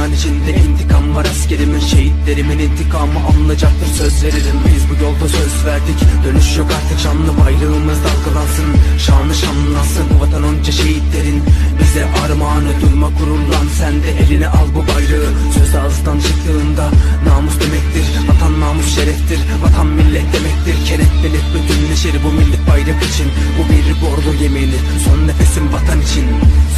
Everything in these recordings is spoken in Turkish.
vatan içinde intikam var askerimin. Şehitlerimin intikamı alınacaktır söz veririm. Biz bu yolda söz verdik. Dönüş yok artık şanlı bayrağımız dalgalansın. Şanlı şanlansın bu vatan onca şehitlerin. Bize armağanı durma gururlan. Sen de eline al bu bayrağı. Söz ağızdan çıktığında namus demektir. Vatan namus şereftir. Vatan millet demektir. Kenetlenip bütünleşir bu millet bayrak için. Bu bir bordo yemini son nefesim vatan için.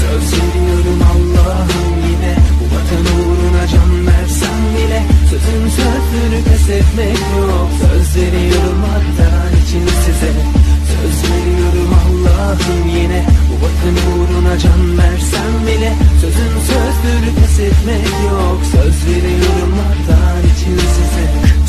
Söz can versem bile Sözün sözünü pes etmek yok. Söz veriyorum vatan için size.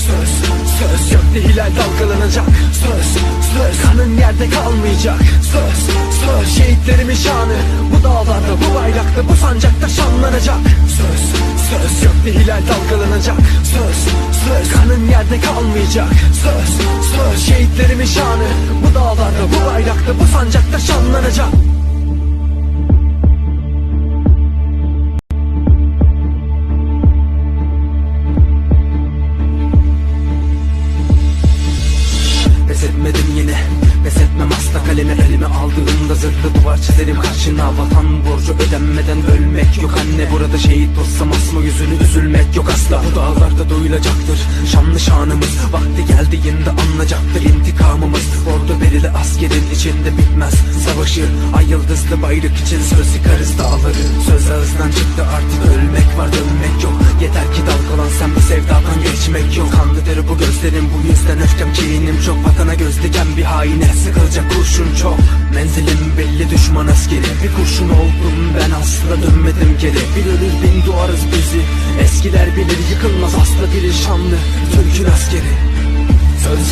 Söz, söz gökte hilal dalgalanacak. Söz, söz kanın yerde kalmayacak. Söz, söz şehitlerimin şanı. Bu dağlarda, bu bayrakta, bu sancakta şanlanacak. Söz, söz gökte hilal dalgalanacak. Söz, söz kanın yerde kalmayacak. Söz, söz şehitlerimin şanı. Bu dağlarda, bu bayrakta, bu sancakta şanlanacak etmedim yine. Pes etmem asla kalemi elime aldığımda Zırhlı duvar çizerim. Karşına Vatan borcu ödenmeden ölmek yok. Anne burada şehit olsam asma yüzünü üzülmek yok asla. Bu dağlarda duyulacaktır Şanlı şanımız. Vakti geldiğinde anlayacaktır intikamımız. Ordu belirli askerin içinde bitmez. Savaşı ay yıldızlı bayrak için söz yıkarız dağları Söz ağızdan çıktı artık ölmek var dönmek yok. Yeter ki dalgalan sen bu sevdadan geçmek yok. Kanlıdır bu gözlerim bu yüzden öfkem kinim çok. Vatana göz diken bir haine sıkılacak kurşun çok. Menzilim belli düşman askeri. Bir kurşun oldum ben asla dönmedim geri. Bir ölür bin doğarız bizi Eskiler bilir. Yıkılmaz asla biri şanlı Türk'ün askeri. Söz